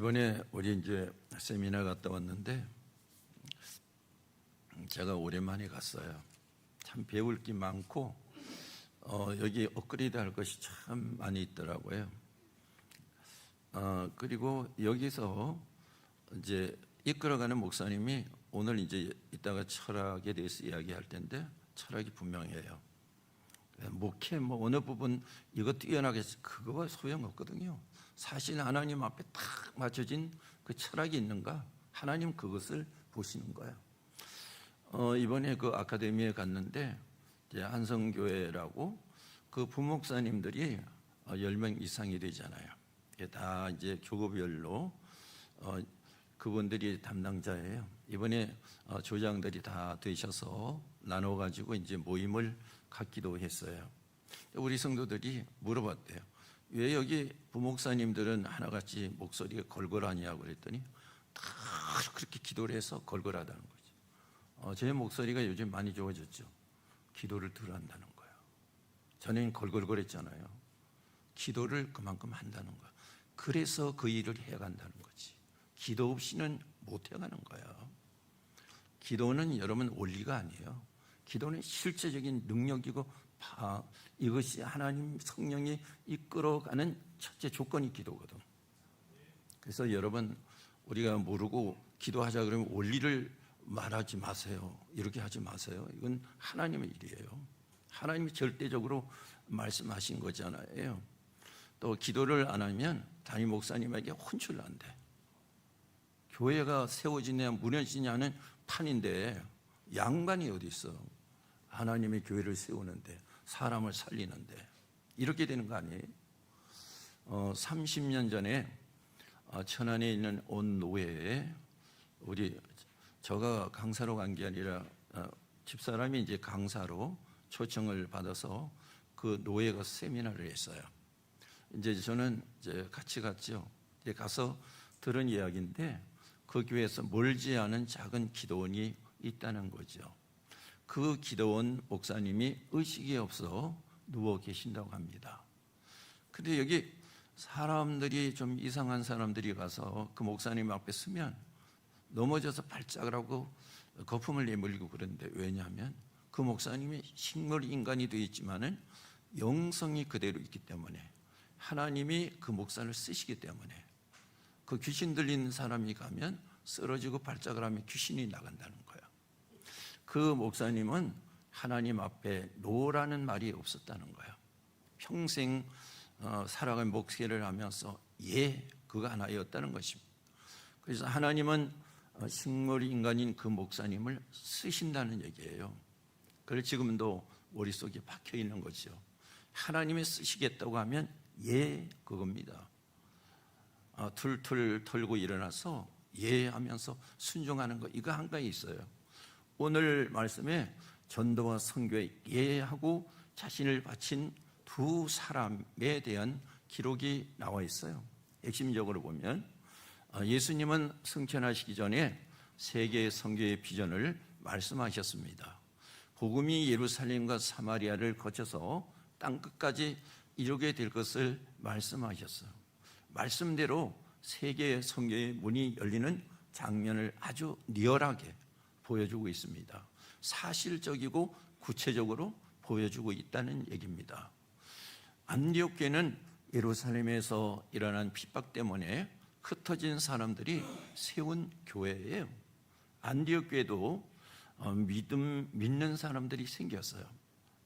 이번에 우리 이제 세미나 갔다 왔는데 제가 오랜만에 갔어요. 참 배울 게 많고 어, 여기 업그레이드 할 것이 참 많이 있더라고요. 어, 그리고 여기서 이제 이끌어가는 목사님이 오늘 이제 이따가 철학에 대해서 이야기할 텐데 철학이 분명해요. 목회 뭐 어느 부분 이거 뛰어나게 그거가 소용없거든요. 사실 하나님 앞에 딱 맞춰진 그 철학이 있는가? 하나님 그것을 보시는 거예요. 어, 이번에 그 아카데미에 갔는데 한성교회라고 그 부목사님들이 어, 10명 이상이 되잖아요. 이게 다 이제 교구별로 어, 그분들이 담당자예요. 이번에 어, 조장들이 다 되셔서 나눠 가지고 이제 모임을 갖기도 했어요. 우리 성도들이 물어봤대요. 왜 여기 부목사님들은 하나같이 목소리가 걸걸하냐고 그랬더니 다 그렇게 기도를 해서 걸걸하다는 거죠. 어, 제 목소리가 요즘 많이 좋아졌죠. 기도를 덜 한다는 거예요. 전에는 걸걸거렸잖아요. 기도를 그만큼 한다는 거예요. 그래서 그 일을 해간다는 거지. 기도 없이는 못 해가는 거예요. 기도는 여러분 원리가 아니에요. 기도는 실제적인 능력이고 바, 이것이 하나님 성령이 이끌어가는 첫째 조건이 기도거든. 그래서 여러분 우리가 모르고 기도하자 그러면 원리를 말하지 마세요. 이렇게 하지 마세요. 이건 하나님의 일이에요. 하나님이 절대적으로 말씀하신 거잖아요. 또 기도를 안 하면 담임 목사님에게 혼쭐난대. 교회가 세워지냐 무너지냐는 판인데 양반이 어디 있어? 하나님의 교회를 세우는데 사람을 살리는데 이렇게 되는 거 아니에요? 어, 30년 전에 어, 천안에 있는 온 노회에 우리 저가 강사로 간 게 아니라 어, 집사람이 이제 강사로 초청을 받아서 그 노예가 세미나를 했어요. 이제 저는 이제 같이 갔죠. 이제 가서 들은 이야기인데 그 교회에서 멀지 않은 작은 기도원이 있다는 거죠. 그 기도원 목사님이 의식이 없어 누워 계신다고 합니다. 근데 여기 사람들이 좀 이상한 사람들이 가서 그 목사님 앞에 서면 넘어져서 발작을 하고 거품을 내물리고 그런데 왜냐하면 그 목사님이 식물 인간이 되어 있지만은 영성이 그대로 있기 때문에 하나님이 그 목사를 쓰시기 때문에 그 귀신 들린 사람이 가면 쓰러지고 발작을 하면 귀신이 나간다는. 그 목사님은 하나님 앞에 노라는 말이 없었다는 거예요. 평생 어, 살아간 목회를 하면서 예 그가 하나였다는 것입니다. 그래서 하나님은 어, 식물 인간인 그 목사님을 쓰신다는 얘기예요. 그래서 지금도 머릿속에 박혀 있는 거죠. 하나님이 쓰시겠다고 하면 예 그겁니다. 어, 툴툴 털고 일어나서 예 하면서 순종하는 거 이거 한 가지 있어요. 오늘 말씀에 전도와 선교에 예하고 자신을 바친 두 사람에 대한 기록이 나와 있어요. 핵심적으로 보면 어, 예수님은 승천하시기 전에 세계 선교의 비전을 말씀하셨습니다. 복음이 예루살렘과 사마리아를 거쳐서 땅 끝까지 이루게 될 것을 말씀하셨어요. 말씀대로 세계 선교의 문이 열리는 장면을 아주 리얼하게 보여주고 있습니다. 사실적이고 구체적으로 보여주고 있다는 얘기입니다. 안디옥 교회는 예루살렘에서 일어난 핍박 때문에 흩어진 사람들이 세운 교회예요. 안디옥 교회도 어, 믿음 믿는 사람들이 생겼어요.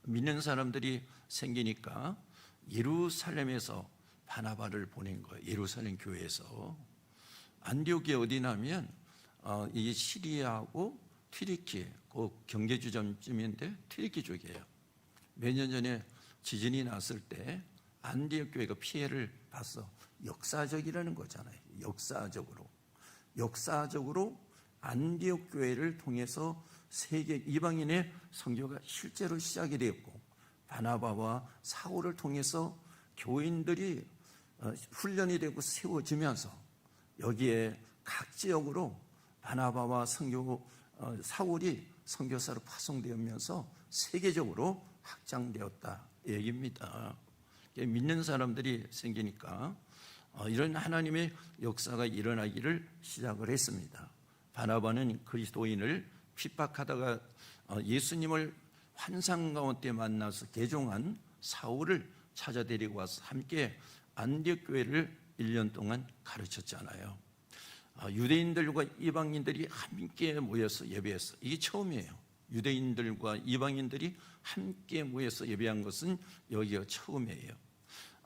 믿는 사람들이 생기니까 예루살렘에서 바나바를 보낸 거예요. 예루살렘 교회에서 안디옥이 어디냐면 어, 이게 시리아하고 튀르키 그 경제 주점쯤인데 튀르키 쪽이에요. 몇 년 전에 지진이 났을 때 안디옥 교회가 피해를 봤어. 역사적이라는 거잖아요. 역사적으로 역사적으로 안디옥 교회를 통해서 세계 이방인의 선교가 실제로 시작이 되었고 바나바와 사울을 통해서 교인들이 어, 훈련이 되고 세워지면서 여기에 각 지역으로 바나바와 선교 어, 사울이 선교사로 파송되면서 세계적으로 확장되었다 얘기입니다. 믿는 사람들이 생기니까 어, 이런 하나님의 역사가 일어나기를 시작을 했습니다. 바나바는 그리스도인을 핍박하다가 어, 예수님을 환상 가운데 만나서 개종한 사울을 찾아 데리고 와서 함께 안디옥 교회를 1년 동안 가르쳤잖아요. 아, 유대인들과 이방인들이 함께 모여서 예배했어. 이게 처음이에요. 유대인들과 이방인들이 함께 모여서 예배한 것은 여기가 처음이에요.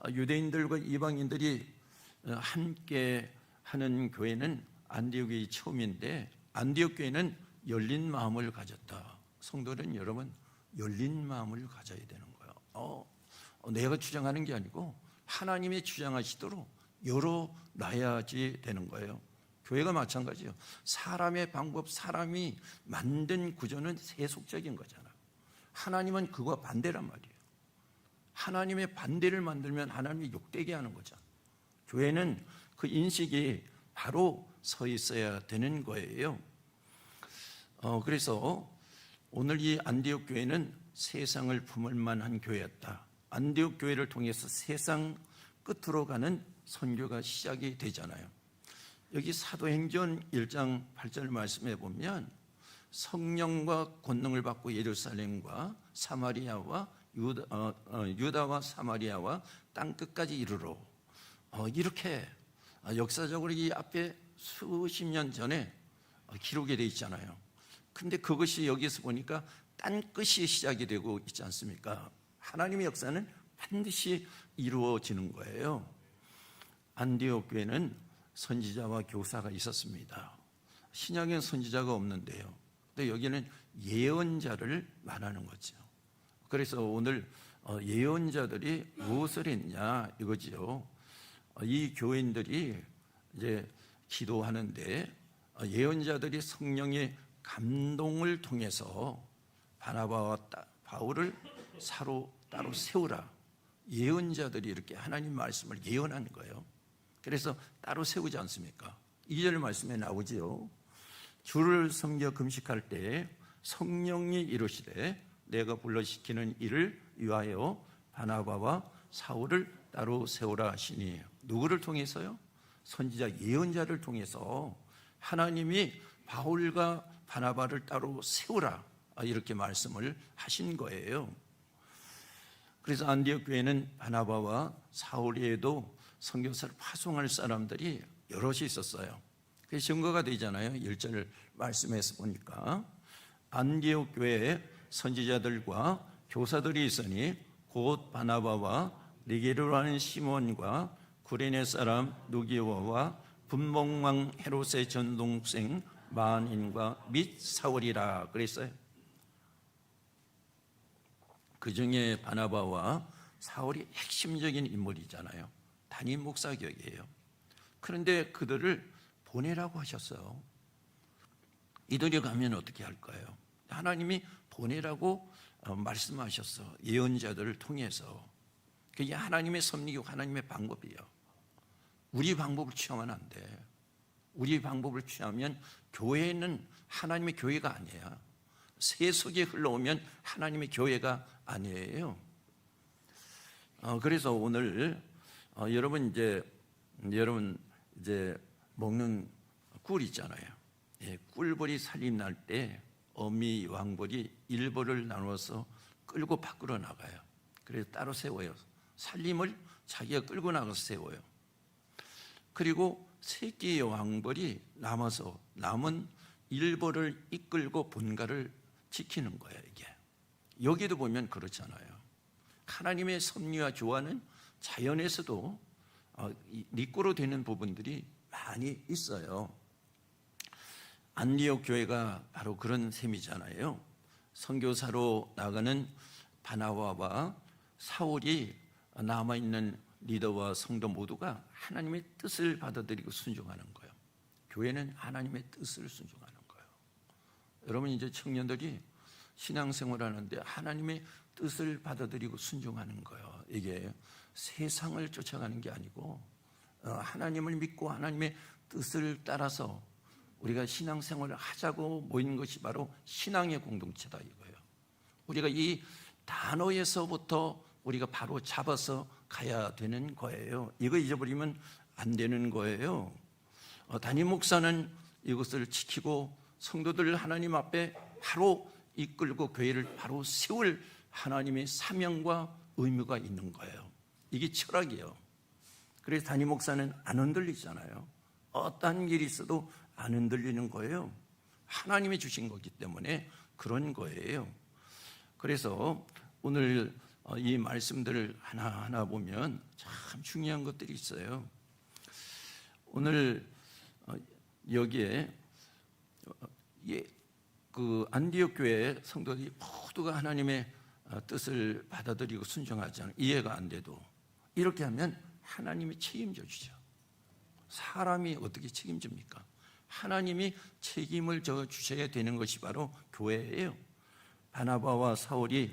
아, 유대인들과 이방인들이 어, 함께 하는 교회는 안디옥이 처음인데 안디옥 교회는 열린 마음을 가졌다. 성도는 여러분 열린 마음을 가져야 되는 거예요. 어, 어, 내가 주장하는 게 아니고 하나님이 주장하시도록 열어 놔야지 되는 거예요. 교회가 마찬가지예요. 사람의 방법, 사람이 만든 구조는 세속적인 거잖아. 하나님은 그와 반대란 말이에요. 하나님의 반대를 만들면 하나님이 욕되게 하는 거잖아. 교회는 그 인식이 바로 서 있어야 되는 거예요. 어, 그래서 오늘 이 안디옥 교회는 세상을 품을 만한 교회였다. 안디옥 교회를 통해서 세상 끝으로 가는 선교가 시작이 되잖아요. 여기 사도행전 1장 8절 말씀해 보면 성령과 권능을 받고 예루살렘과 사마리아와 유다, 어, 어, 유다와 사마리아와 땅 끝까지 이르러 어, 이렇게 아, 역사적으로 이 앞에 수십 년 전에 어, 기록이 돼 있잖아요. 근데 그것이 여기서 보니까 딴 끝이 시작이 되고 있지 않습니까? 하나님의 역사는 반드시 이루어지는 거예요. 안디옥 교회는 선지자와 교사가 있었습니다. 신약엔 선지자가 없는데요. 근데 여기는 예언자를 말하는 거죠. 그래서 오늘 어, 예언자들이 무엇을 했냐 이거지요. 어, 이 교인들이 이제 기도하는데 어, 예언자들이 성령의 감동을 통해서 바나바와 바울을 사로 따로 세우라. 예언자들이 이렇게 하나님 말씀을 예언하는 거예요. 그래서 따로 세우지 않습니까? 2절 말씀에 나오지요. 주를 섬겨 금식할 때 성령이 이루시되 내가 불러시키는 일을 위하여 바나바와 사울을 따로 세우라 하시니 누구를 통해서요? 선지자 예언자를 통해서 하나님이 바울과 바나바를 따로 세우라 이렇게 말씀을 하신 거예요. 그래서 안디옥 교회는 바나바와 사울에도 선교사를 파송할 사람들이 여럿이 있었어요. 그게 증거가 되잖아요. 1절 말씀에서 보니까 안디옥 교회에 선지자들과 교사들이 있으니 곧 바나바와 니게르라는 시몬과 구레네 사람 누기오와 분봉왕 헤롯의 전동생 만인과 및 사울이라 그랬어요. 그 중에 바나바와 사울이 핵심적인 인물이잖아요. 담임 목사격이에요. 그런데 그들을 보내라고 하셨어요. 이들이 가면 어떻게 할까요? 하나님이 보내라고 어, 말씀하셨어. 예언자들을 통해서. 그게 하나님의 섭리고 하나님의 방법이에요. 우리 방법을 취하면 안 돼. 우리 방법을 취하면 교회는 하나님의 교회가 아니야. 세속에 흘러오면 하나님의 교회가 아니에요. 어, 그래서 오늘 어, 여러분 이제 여러분 이제 먹는 꿀 있잖아요. 예, 꿀벌이 살림 날 때 어미 왕벌이 일벌을 나눠서 끌고 밖으로 나가요. 그래서 따로 세워요. 살림을 자기가 끌고 나가서 세워요. 그리고 새끼 왕벌이 남아서 남은 일벌을 이끌고 본가를 지키는 거예요, 이게. 여기도 보면 그렇잖아요. 하나님의 섭리와 조화는 자연에서도 어, 리꼬로 되는 부분들이 많이 있어요. 안디옥 교회가 바로 그런 셈이잖아요. 선교사로 나가는 바나바와 사울이 남아 있는 리더와 성도 모두가 하나님의 뜻을 받아들이고 순종하는 거예요. 교회는 하나님의 뜻을 순종하는 거예요. 여러분 이제 청년들이 신앙생활 하는데 하나님의 뜻을 받아들이고 순종하는 거예요. 이게 세상을 쫓아가는 게 아니고 어, 하나님을 믿고 하나님의 뜻을 따라서 우리가 신앙생활을 하자고 모인 것이 바로 신앙의 공동체다 이거예요. 우리가 이 단어에서부터 우리가 바로 잡아서 가야 되는 거예요. 이거 잊어버리면 안 되는 거예요. 어, 담임 목사는 이것을 지키고 성도들 하나님 앞에 바로 이끌고 교회를 바로 세울 하나님의 사명과 의무가 있는 거예요. 이게 철학이에요. 그래서 담임 목사는 안 흔들리잖아요. 어떤 일이 있어도 안 흔들리는 거예요. 하나님이 주신 거기 때문에 그런 거예요. 그래서 오늘 어, 이 말씀들을 하나하나 보면 참 중요한 것들이 있어요. 오늘 어, 여기에 어, 예, 그 안디옥 교회 성도들이 모두가 하나님의 어, 뜻을 받아들이고 순종하지 않아 이해가 안 돼도 이렇게 하면 하나님이 책임져 주죠. 사람이 어떻게 책임집니까? 하나님이 책임을 져 주셔야 되는 것이 바로 교회예요. 바나바와 사울이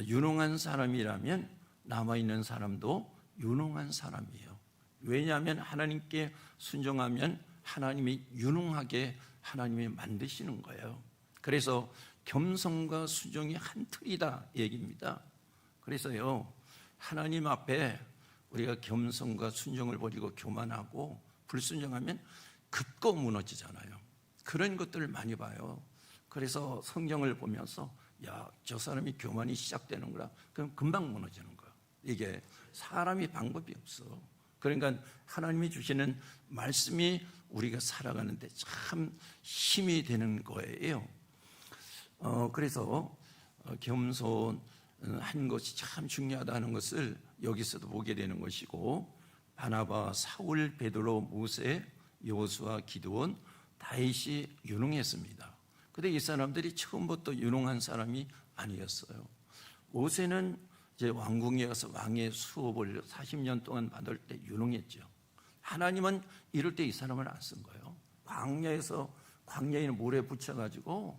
유능한 사람이라면 남아 있는 사람도 유능한 사람이에요. 왜냐하면 하나님께 순종하면 하나님이 유능하게 하나님이 만드시는 거예요. 그래서 겸손과 순종이 한 틀이다 얘기입니다. 그래서요 하나님 앞에 우리가 겸손과 순종을 버리고 교만하고 불순종하면 급거 무너지잖아요. 그런 것들을 많이 봐요. 그래서 성경을 보면서 야, 저 사람이 교만이 시작되는구나. 그럼 금방 무너지는 거야. 이게 사람이 방법이 없어. 그러니까 하나님이 주시는 말씀이 우리가 살아가는데 참 힘이 되는 거예요. 어, 그래서 어, 겸손한 것이 참 중요하다는 것을 여기서도 보게 되는 것이고 바나바, 사울, 베드로, 모세, 여호수아, 기드온, 다윗이 유능했습니다. 근데 이 사람들이 처음부터 유능한 사람이 아니었어요. 모세는 이제 왕궁에 가서 왕의 수업을 40년 동안 받을 때 유능했죠. 하나님은 이럴 때 이 사람을 안 쓴 거예요. 광야에서 광야에 모래 붙여가지고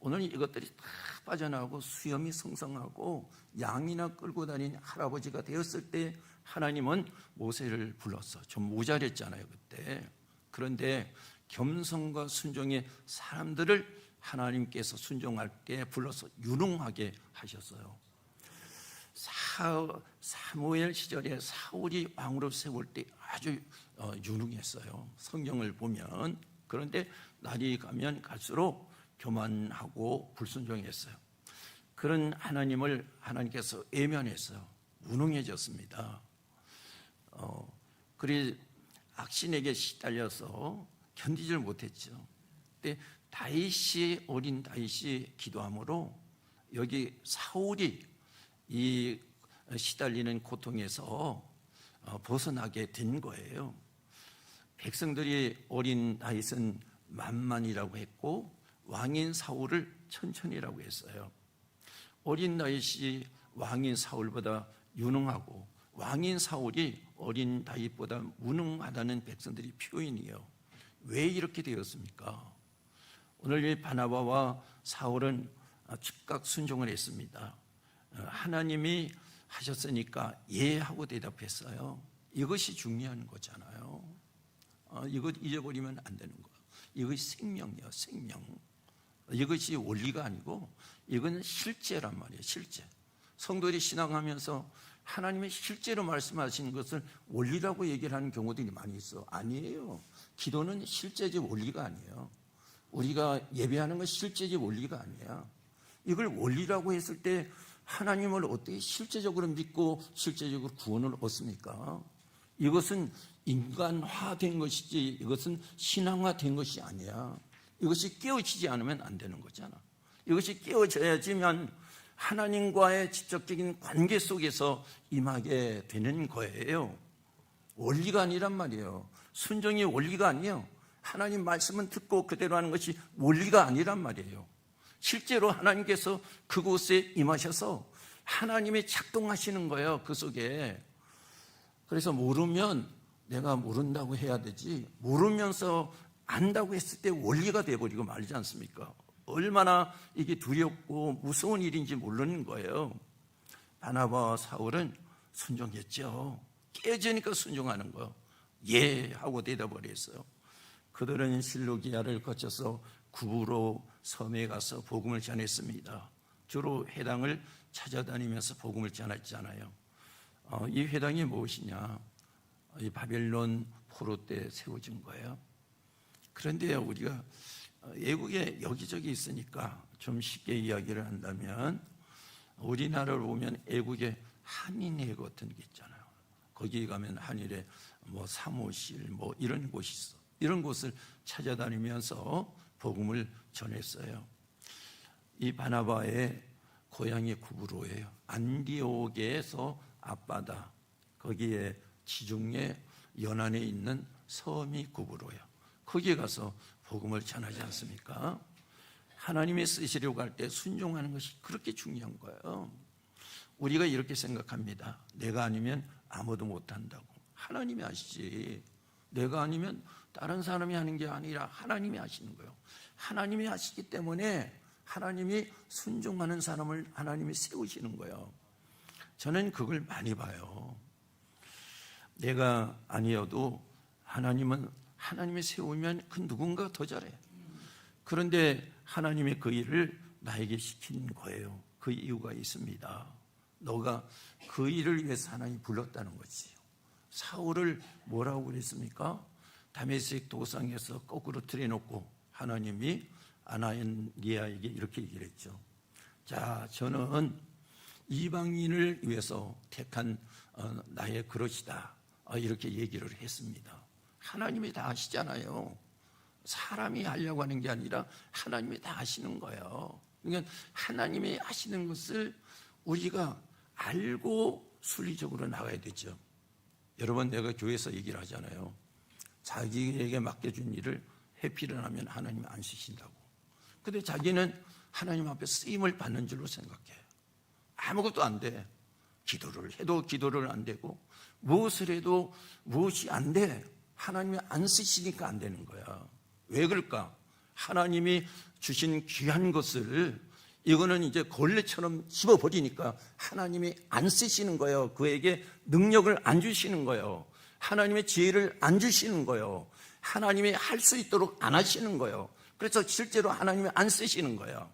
오늘 이것들이 다 빠져나오고 수염이 성성하고 양이나 끌고 다닌 할아버지가 되었을 때 하나님은 모세를 불렀어. 좀 모자랬잖아요 그때. 그런데 겸손과 순종의 사람들을 하나님께서 순종할 때 불러서 유능하게 하셨어요. 사, 사무엘 시절에 사울이 왕으로 세울 때 아주 어, 유능했어요. 성경을 보면 그런데 날이 가면 갈수록 교만하고 불순종했어요. 그런 하나님을 하나님께서 외면했어요. 무능해졌습니다. 어, 그리 악신에게 시달려서 견디질 못했죠. 근데 다윗이 어린 다윗이 기도함으로 여기 사울이 이 시달리는 고통에서 어, 벗어나게 된 거예요. 백성들이 어린 다윗은 만만이라고 했고 왕인 사울을 천천히라고 했어요. 어린 다윗이 왕인 사울보다 유능하고 왕인 사울이 어린 다윗보다 무능하다는 백성들이 표현이에요. 왜 이렇게 되었습니까? 오늘 이 바나바와 사울은 즉각 순종을 했습니다. 하나님이 하셨으니까 예 하고 대답했어요. 이것이 중요한 거잖아요. 어, 이것 잊어버리면 안 되는 거. 이것이 생명이요, 생명. 이것이 원리가 아니고 이건 실제란 말이에요, 실제. 성도들이 신앙하면서 하나님의 실제로 말씀하시는 것을 원리라고 얘기를 하는 경우들이 많이 있어. 아니에요. 기도는 실제적 원리가 아니에요. 우리가 예배하는 건 실제적 원리가 아니야. 이걸 원리라고 했을 때 하나님을 어떻게 실제적으로 믿고 실제적으로 구원을 얻습니까? 이것은 인간화된 것이지 이것은 신앙화된 것이 아니야. 이것이 깨어지지 않으면 안 되는 거잖아. 이것이 깨어져야지만 하나님과의 직접적인 관계 속에서 임하게 되는 거예요. 원리가 아니란 말이에요. 순종이 원리가 아니에요. 하나님 말씀은 듣고 그대로 하는 것이 원리가 아니란 말이에요. 실제로 하나님께서 그곳에 임하셔서 하나님이 작동하시는 거예요. 그 속에. 그래서 모르면 내가 모른다고 해야 되지. 모르면서 안다고 했을 때 원리가 돼버리고 말지 않습니까? 얼마나 이게 두렵고 무서운 일인지 모르는 거예요. 바나바와 사울은 순종했죠. 깨지니까 순종하는 거예요. 예 하고 대답을 했어요. 그들은 실로기아를 거쳐서 구부로 섬에 가서 복음을 전했습니다. 주로 회당을 찾아다니면서 복음을 전했잖아요. 어, 이 회당이 무엇이냐? 이 바벨론 포로 때 세워진 거예요. 그런데 우리가 외국에 여기저기 있으니까 좀 쉽게 이야기를 한다면 우리나라를 보면 외국에 한인회 같은 게 있잖아요. 거기 가면 한일에 뭐 사무실 뭐 이런 곳이 있어. 이런 곳을 찾아다니면서 복음을 전했어요. 이 바나바의 고향이 구브로예요. 안디오게에서 앞바다 거기에 지중해 연안에 있는 섬이 구브로예요. 거기에 가서 복음을 전하지 않습니까? 하나님의 쓰시려고 할 때 순종하는 것이 그렇게 중요한 거예요. 우리가 이렇게 생각합니다. 내가 아니면 아무도 못한다고. 하나님이 하시지. 내가 아니면 다른 사람이 하는 게 아니라 하나님이 하시는 거예요. 하나님이 하시기 때문에 하나님이 순종하는 사람을 하나님이 세우시는 거예요. 저는 그걸 많이 봐요. 내가 아니어도 하나님은 하나님이 세우면 그 누군가 더 잘해. 그런데 하나님의 그 일을 나에게 시킨 거예요. 그 이유가 있습니다. 너가 그 일을 위해서 하나님이 불렀다는 거지요. 사울을 뭐라고 그랬습니까? 다메섹 도상에서 거꾸로 틀어놓고 하나님이 아나니아에게 이렇게 얘기를 했죠. 자, 저는 이방인을 위해서 택한 어, 나의 그릇이다. 어, 이렇게 얘기를 했습니다. 하나님이 다 하시잖아요. 사람이 하려고 하는 게 아니라 하나님이 다 하시는 거예요. 그러니까 하나님이 하시는 것을 우리가 알고 순리적으로 나가야 되죠. 여러분 내가 교회에서 얘기를 하잖아요. 자기에게 맡겨준 일을 회피를 하면 하나님이 안 쓰신다고. 근데 자기는 하나님 앞에 쓰임을 받는 줄로 생각해. 아무것도 안 돼. 기도를 해도 기도를 안 되고 무엇을 해도 무엇이 안 돼. 하나님이 안 쓰시니까 안 되는 거야. 왜 그럴까? 하나님이 주신 귀한 것을 이거는 이제 걸레처럼 씹어버리니까 하나님이 안 쓰시는 거예요. 그에게 능력을 안 주시는 거예요. 하나님의 지혜를 안 주시는 거예요. 하나님이 할 수 있도록 안 하시는 거예요. 그래서 실제로 하나님이 안 쓰시는 거예요.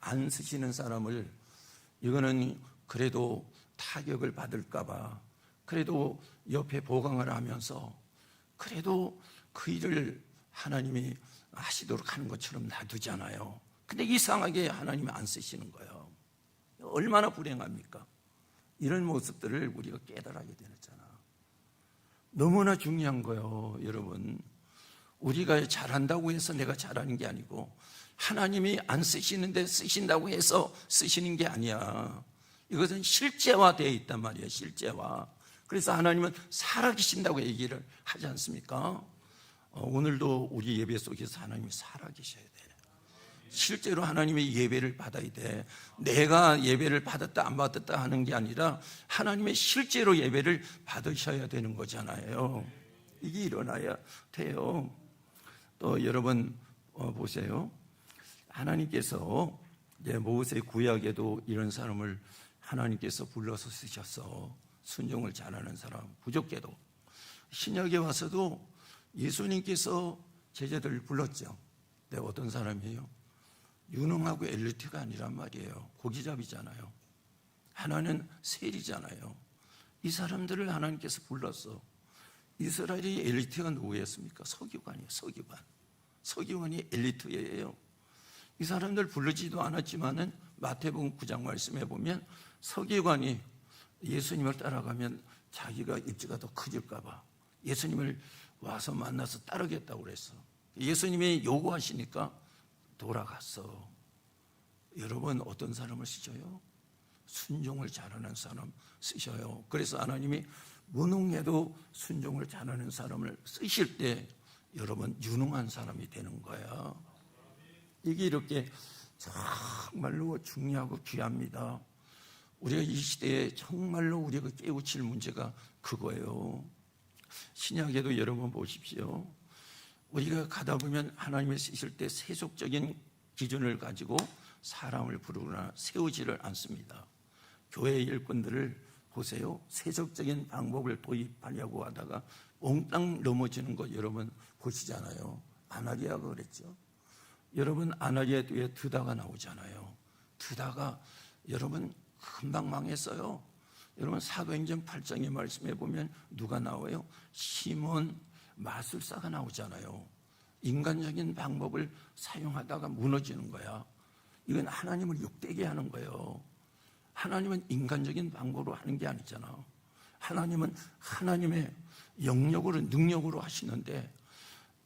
안 쓰시는 사람을 이거는 그래도 타격을 받을까봐 그래도 옆에 보강을 하면서 그래도 그 일을 하나님이 하시도록 하는 것처럼 놔두잖아요. 근데 이상하게 하나님이 안 쓰시는 거예요. 얼마나 불행합니까? 이런 모습들을 우리가 깨달아야 되잖아. 너무나 중요한 거예요, 여러분. 우리가 잘한다고 해서 내가 잘하는 게 아니고 하나님이 안 쓰시는데 쓰신다고 해서 쓰시는 게 아니야. 이것은 실제화되어 있단 말이에요, 실제화. 그래서 하나님은 살아계신다고 얘기를 하지 않습니까? 어, 오늘도 우리 예배 속에서 하나님이 살아계셔야 돼. 실제로 하나님의 예배를 받아야 돼. 내가 예배를 받았다 안 받았다 하는 게 아니라 하나님의 실제로 예배를 받으셔야 되는 거잖아요. 이게 일어나야 돼요. 또 여러분 어, 보세요. 하나님께서 모세 구약에도 이런 사람을 하나님께서 불러서 쓰셔서 순종을 잘하는 사람 부족해도 신약에 와서도 예수님께서 제자들을 불렀죠. 네, 어떤 사람이에요? 유능하고 엘리트가 아니란 말이에요. 고기잡이잖아요. 하나는 세리잖아요. 이 사람들을 하나님께서 불렀어. 이스라엘이 엘리트가 누구였습니까? 서기관이에요. 서기관. 서기관이 엘리트예요. 이 사람들 부르지도 않았지만은 마태복음 9장 말씀해 보면 서기관이 예수님을 따라가면 자기가 입지가 더 커질까 봐 예수님을 와서 만나서 따르겠다고 그랬어. 예수님이 요구하시니까 돌아갔어. 여러분 어떤 사람을 쓰셔요? 순종을 잘하는 사람 쓰셔요. 그래서 하나님이 무능해도 순종을 잘하는 사람을 쓰실 때 여러분 유능한 사람이 되는 거야. 이게 이렇게 정말로 중요하고 귀합니다. 우리가 이 시대에 정말로 우리가 깨우칠 문제가 그거예요. 신약에도 여러분 보십시오. 우리가 가다 보면 하나님의 쓰실 때 세속적인 기준을 가지고 사람을 부르거나 세우지를 않습니다. 교회 일꾼들을 보세요. 세속적인 방법을 도입하려고 하다가 몽땅 넘어지는 것 여러분 보시잖아요. 아나리아가 그랬죠. 여러분 아나리아 뒤에 드다가 나오잖아요. 드다가 여러분 금방 망했어요. 여러분 사도행전 8장에 말씀해 보면 누가 나와요? 시몬 마술사가 나오잖아요. 인간적인 방법을 사용하다가 무너지는 거야. 이건 하나님을 욕되게 하는 거예요. 하나님은 인간적인 방법으로 하는 게 아니잖아. 하나님은 하나님의 영역으로 능력으로 하시는데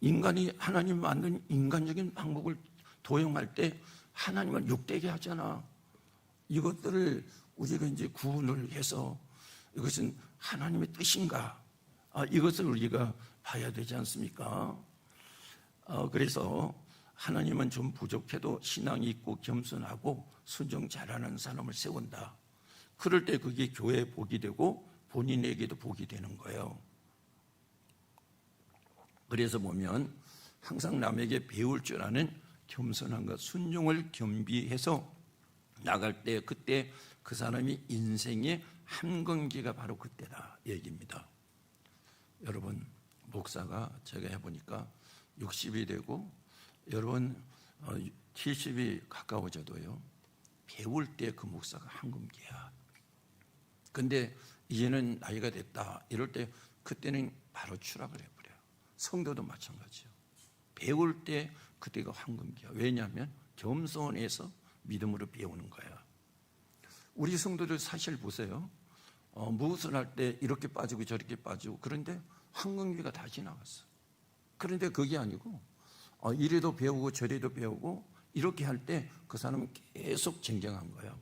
인간이 하나님 만든 인간적인 방법을 도용할 때 하나님을 욕되게 하잖아. 이것들을 우리가 이제 구분을 해서 이것은 하나님의 뜻인가? 아, 이것을 우리가 봐야 되지 않습니까? 어, 그래서 하나님은 좀 부족해도 신앙이 있고 겸손하고 순종 잘하는 사람을 세운다. 그럴 때 그게 교회에 복이 되고 본인에게도 복이 되는 거예요. 그래서 보면 항상 남에게 배울 줄 아는 겸손함과 순종을 겸비해서 나갈 때 그때 그 사람이 인생의 한건기가 바로 그때다 얘기입니다. 여러분 목사가 제가 해보니까 60이 되고 여러분 70이 가까워져도요 배울 때 그 목사가 한금기야. 근데 이제는 나이가 됐다 이럴 때 그때는 바로 추락을 해버려요. 성도도 마찬가지요. 배울 때 그때가 황금기야. 왜냐하면 겸손해서 믿음으로 배우는 거야. 우리 성도들 사실 보세요. 어, 무엇을 할 때 이렇게 빠지고 저렇게 빠지고 그런데 황금기가 다 지나갔어. 그런데 그게 아니고 어, 이래도 배우고 저래도 배우고 이렇게 할 때 그 사람은 계속 쟁쟁한 거예요.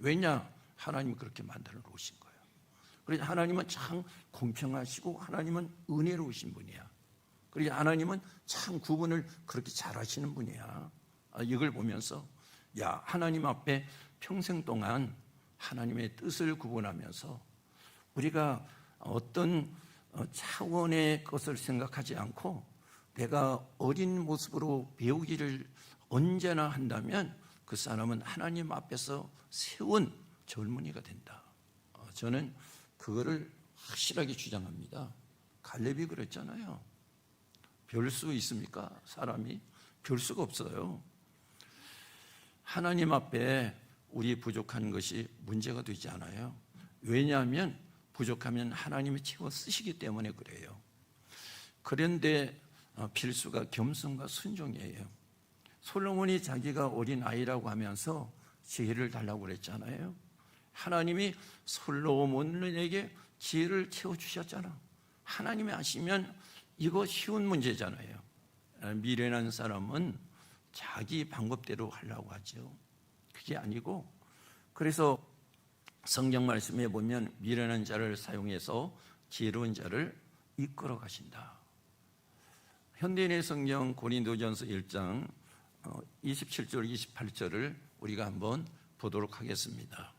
왜냐? 하나님이 그렇게 만들어 놓으신 거예요. 그래서 하나님은 참 공평하시고 하나님은 은혜로우신 분이야. 그리고 하나님은 참 구분을 그렇게 잘하시는 분이야. 아, 이걸 보면서 야 하나님 앞에 평생 동안 하나님의 뜻을 구분하면서 우리가 어떤 어, 차원의 것을 생각하지 않고 내가 어린 모습으로 배우기를 언제나 한다면 그 사람은 하나님 앞에서 세운 젊은이가 된다. 어, 저는 그거를 확실하게 주장합니다. 갈렙이 그랬잖아요. 별 수 있습니까? 사람이 별 수가 없어요. 하나님 앞에 우리 부족한 것이 문제가 되지 않아요. 왜냐하면 부족하면 하나님이 채워 쓰시기 때문에 그래요. 그런데 어, 필수가 겸손과 순종이에요. 솔로몬이 자기가 어린 아이라고 하면서 지혜를 달라고 그랬잖아요. 하나님이 솔로몬에게 지혜를 채워 주셨잖아. 하나님이 아시면 이거 쉬운 문제잖아요. 아, 미련한 사람은 자기 방법대로 하려고 하죠. 그게 아니고 그래서 성경 말씀에 보면 미련한 자를 사용해서 지혜로운 자를 이끌어 가신다. 현대인의 성경 고린도전서 1장 27절 어, 28절을 우리가 한번 보도록 하겠습니다.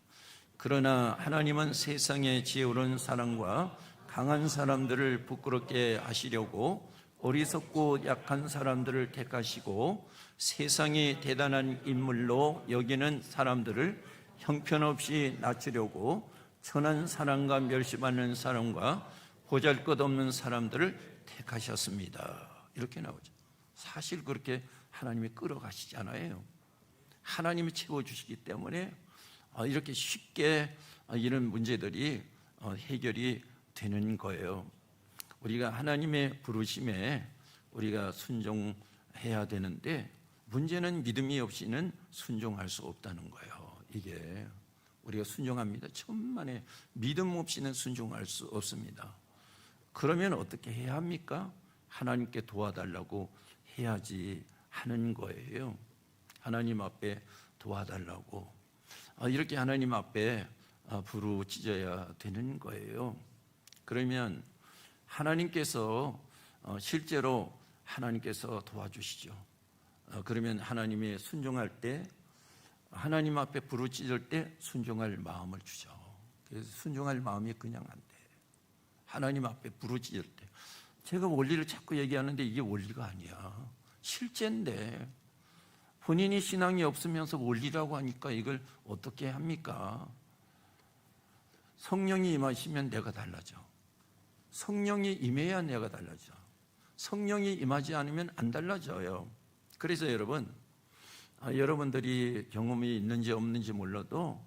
그러나 하나님은 세상의 지혜로운 사람과 강한 사람들을 부끄럽게 하시려고 어리석고 약한 사람들을 택하시고 세상이 대단한 인물로 여기는 사람들을 형편없이 낮추려고 천한 사람과 멸시받는 사람과 보잘 것 없는 사람들을 택하셨습니다. 이렇게 나오죠. 사실 그렇게 하나님이 끌어가시잖아요. 하나님이 채워주시기 때문에 어, 이렇게 쉽게 어, 이런 문제들이 어, 해결이 되는 거예요. 우리가 하나님의 부르심에 우리가 순종해야 되는데 문제는 믿음이 없이는 순종할 수 없다는 거예요. 이게 우리가 순종합니다. 천만에 믿음 없이는 순종할 수 없습니다. 그러면 어떻게 해야 합니까? 하나님께 도와달라고 해야지 하는 거예요. 하나님 앞에 도와달라고. 아, 이렇게 하나님 앞에 아, 부르짖어야 되는 거예요. 그러면 하나님께서 어, 실제로 하나님께서 도와주시죠. 어, 그러면 하나님이 순종할 때 하나님 앞에 부르짖을 때 순종할 마음을 주죠. 그래서 순종할 마음이 그냥 안 돼. 하나님 앞에 부르짖을 때 제가 원리를 자꾸 얘기하는데 이게 원리가 아니야. 실제인데 본인이 신앙이 없으면서 원리라고 하니까 이걸 어떻게 합니까? 성령이 임하시면 내가 달라져. 성령이 임해야 내가 달라져. 성령이 임하지 않으면 안 달라져요. 그래서 여러분, 아, 여러분들이 경험이 있는지 없는지 몰라도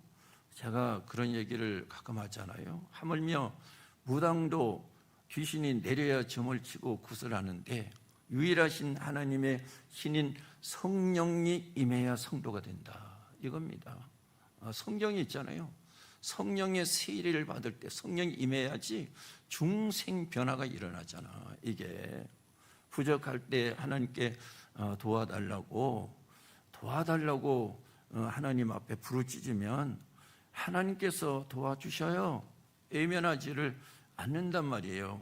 제가 그런 얘기를 가끔 하잖아요. 하물며 무당도 귀신이 내려야 점을 치고 구슬하는데 유일하신 하나님의 신인 성령이 임해야 성도가 된다. 이겁니다. 아, 성경이 있잖아요. 성령의 세례를 받을 때 성령이 임해야지 중생 변화가 일어나잖아. 이게 부족할 때 하나님께 어, 도와달라고 도와달라고 어, 하나님 앞에 부르짖으면 하나님께서 도와주셔요. 외면하지를 않는단 말이에요.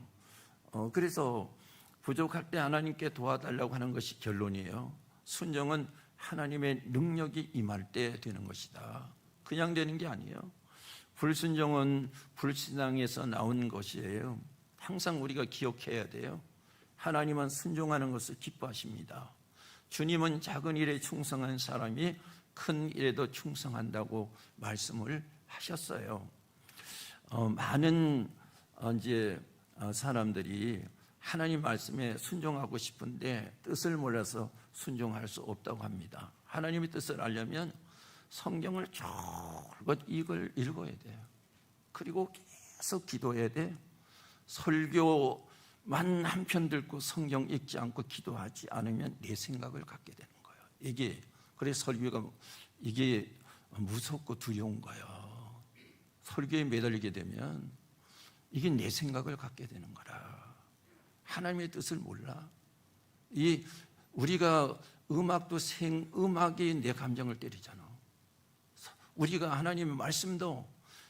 어, 그래서 부족할 때 하나님께 도와달라고 하는 것이 결론이에요. 순종은 하나님의 능력이 임할 때 되는 것이다. 그냥 되는 게 아니에요. 불순종은 불신앙에서 나온 것이에요. 항상 우리가 기억해야 돼요. 하나님은 순종하는 것을 기뻐하십니다. 주님은 작은 일에 충성한 사람이 큰 일에도 충성한다고 말씀을 하셨어요. 어, 많은 어, 이제 어, 사람들이 하나님 말씀에 순종하고 싶은데 뜻을 몰라서 순종할 수 없다고 합니다. 하나님의 뜻을 알려면 성경을 줄곧 이걸 읽어야 돼요. 그리고 계속 기도해야 돼. 설교만 한편 듣고 성경 읽지 않고 기도하지 않으면 내 생각을 갖게 되는 거예요. 이게 그래서 설교가 이게 무섭고 두려운 거예요. 설교에 매달리게 되면 이게 내 생각을 갖게 되는 거라. 하나님의 뜻을 몰라. 이 우리가 음악도 생 음악이 내 감정을 때리잖아. 우리가 하나님의 말씀도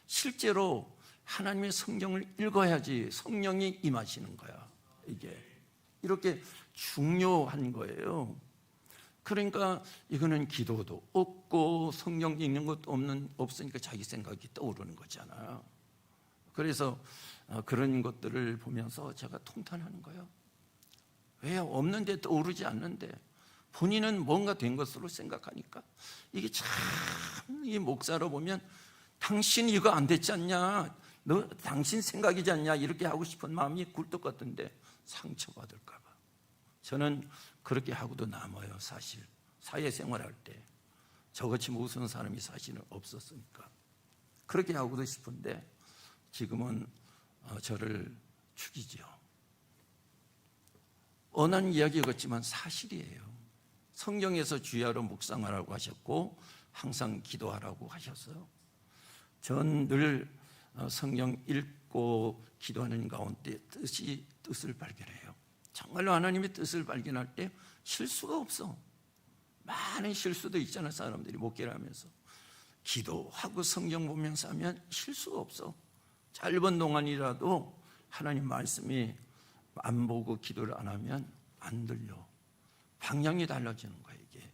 실제로 하나님의 성경을 읽어야지 성령이 임하시는 거야. 이게 이렇게 중요한 거예요. 그러니까 이거는 기도도 없고 성경 읽는 것도 없는 없으니까 자기 생각이 떠오르는 거잖아. 그래서 어, 그런 것들을 보면서 제가 통탄하는 거예요. 왜 없는데 떠오르지 않는데 본인은 뭔가 된 것으로 생각하니까 이게 참 이 목사로 보면 당신 이거 안 됐지 않냐? 너 당신 생각이지 않냐? 이렇게 하고 싶은 마음이 굴뚝 같은데 상처받을까 봐. 저는 그렇게 하고도 남아요, 사실. 사회생활 할 때 저같이 무서운 사람이 사실은 없었으니까. 그렇게 하고도 싶은데 지금은 어, 저를 죽이죠. 언한 이야기 같지만 사실이에요. 성경에서 주야로 묵상하라고 하셨고 항상 기도하라고 하셨어요. 전늘 어, 성경 읽고 기도하는 가운데 뜻이 뜻을 발견해요. 정말로 하나님의 뜻을 발견할 때 실수가 없어. 많은 실수도 있잖아 사람들이 목회를 하면서 기도하고 성경 보면서 하면 실수가 없어. 짧은 동안이라도 하나님 말씀이 안 보고 기도를 안 하면 안 들려. 방향이 달라지는 거예요, 이게.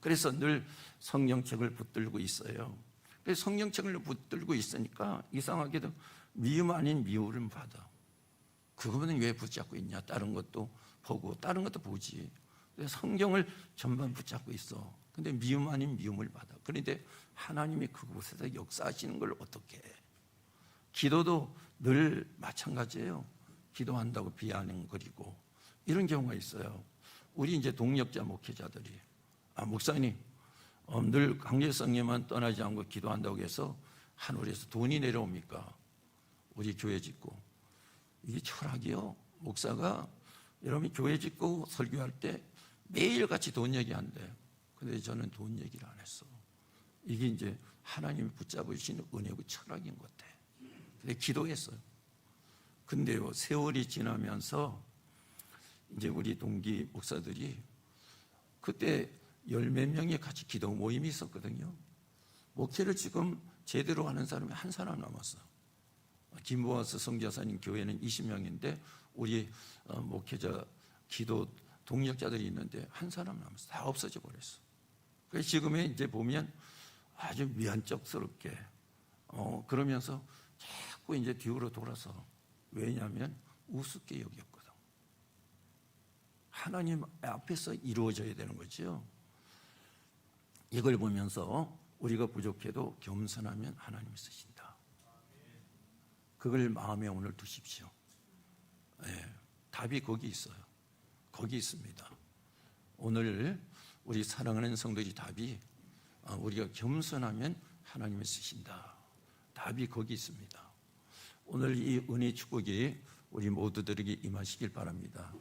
그래서 늘 성경책을 붙들고 있어요. 그래서 성경책을 붙들고 있으니까 이상하게도 미움 아닌 미움을 받아. 그거는 왜 붙잡고 있냐? 다른 것도 보고, 다른 것도 보지. 성경을 전반 붙잡고 있어. 근데 미움 아닌 미움을 받아. 그런데 하나님이 그곳에서 역사하시는 걸 어떻게 해? 기도도 늘 마찬가지예요. 기도한다고 비아냥거리고 이런 경우가 있어요. 우리 이제 동력자 목회자들이 아 목사님 어, 늘 강제성에만 떠나지 않고 기도한다고 해서 하늘에서 돈이 내려옵니까? 우리 교회 짓고 이게 철학이요. 목사가 여러분 교회 짓고 설교할 때 매일 같이 돈 얘기한대. 근데 저는 돈 얘기를 안 했어. 이게 이제 하나님이 붙잡으시는 은혜고 철학인 것 같아. 근데 기도했어요. 근데요, 세월이 지나면서 이제 우리 동기 목사들이 그때 열 몇 명이 같이 기도 모임이 있었거든요. 목회를 지금 제대로 하는 사람이 한 사람 남았어. 김보아스 성교사님 교회는 20명인데 우리 어, 목회자 기도 동력자들이 있는데 한 사람 남았어. 다 없어져 버렸어. 그래서 지금에 이제 보면 아주 미안쩍스럽게 어, 그러면서 자꾸 이제 뒤로 돌아서 왜냐하면 우습게 여겼거든. 하나님 앞에서 이루어져야 되는 거죠. 이걸 보면서 우리가 부족해도 겸손하면 하나님이 쓰신다. 그걸 마음에 오늘 두십시오. 네, 답이 거기 있어요. 거기 있습니다. 오늘 우리 사랑하는 성도의 답이 어, 우리가 겸손하면 하나님이 쓰신다. 답이 거기 있습니다. 오늘 이 은혜 축복이 우리 모두들에게 임하시길 바랍니다.